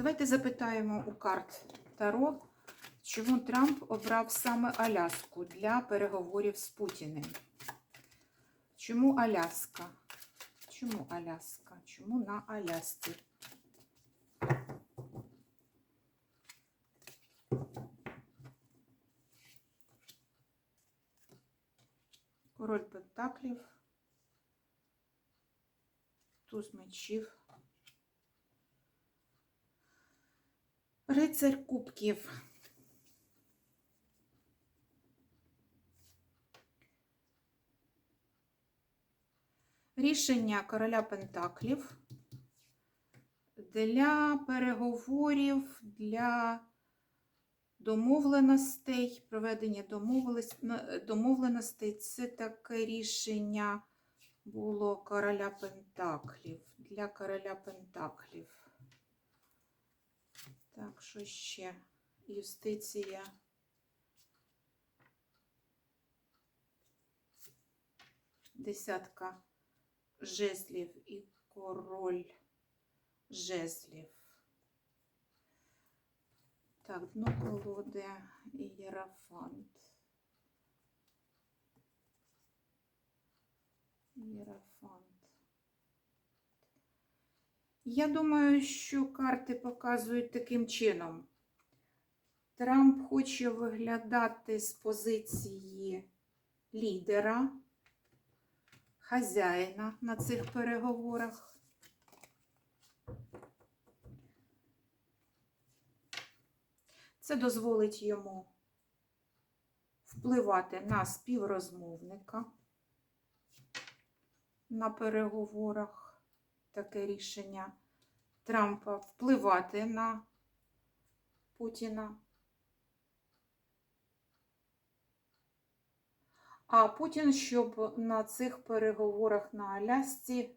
Давайте запитаємо у карт Таро, чому Трамп обрав саме Аляску для переговорів з Путіним. Чому Аляска? Чому Аляска? Чому на Алясці? Король Пентаклів, туз мечів, рицарь кубків. Рішення короля Пентаклів для переговорів, для домовленостей, проведення домовленостей, це таке рішення було короля Пентаклів. Для короля Пентаклів. Так, що ще? Юстиція. Десятка жезлів і король жезлів. Так, дно колоди і єрафант. Єрафант. Я думаю, що карти показують таким чином. Трамп хоче виглядати з позиції лідера, хазяїна на цих переговорах. Це дозволить йому впливати на співрозмовника на переговорах. Таке рішення Трампа впливати на Путіна. А Путін, щоб на цих переговорах на Алясці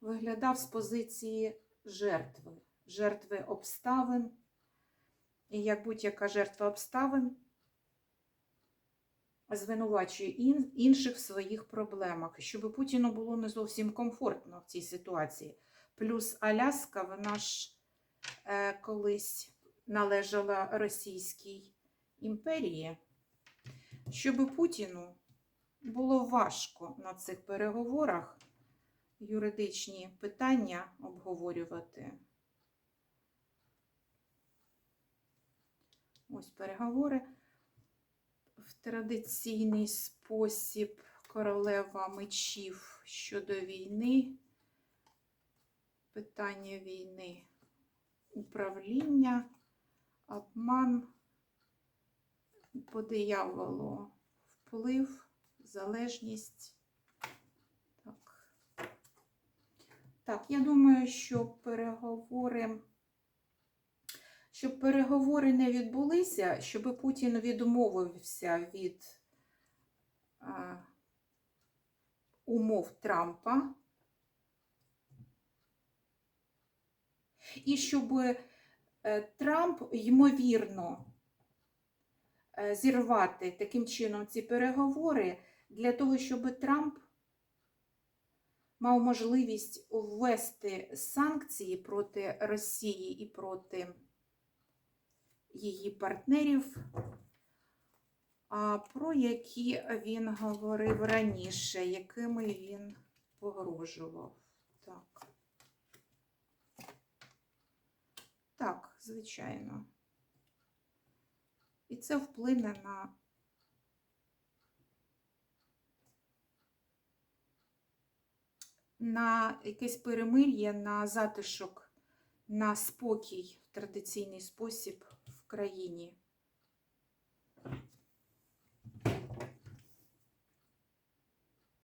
виглядав з позиції жертви, жертви обставин. І як будь-яка жертва обставин звинувачує ін- інших в своїх проблемах, щоб Путіну було не зовсім комфортно в цій ситуації. Плюс Аляска, вона ж е, колись належала Російській імперії, щоб Путіну було важко на цих переговорах юридичні питання обговорювати. Ось переговори в традиційний спосіб королева мечів щодо війни, питання війни, управління, обман, по дияволу, вплив, залежність. Так. Так, я думаю, що переговори. Щоб переговори не відбулися, щоб Путін відмовився від а, умов Трампа, і щоб е, Трамп, ймовірно, е, зірвати таким чином ці переговори для того, щоб Трамп мав можливість ввести санкції проти Росії і проти її партнерів, про які він говорив раніше, якими він погрожував. Так. Так, звичайно. І це вплине на на якесь перемир'я, на затишок, на спокій в традиційний спосіб країні.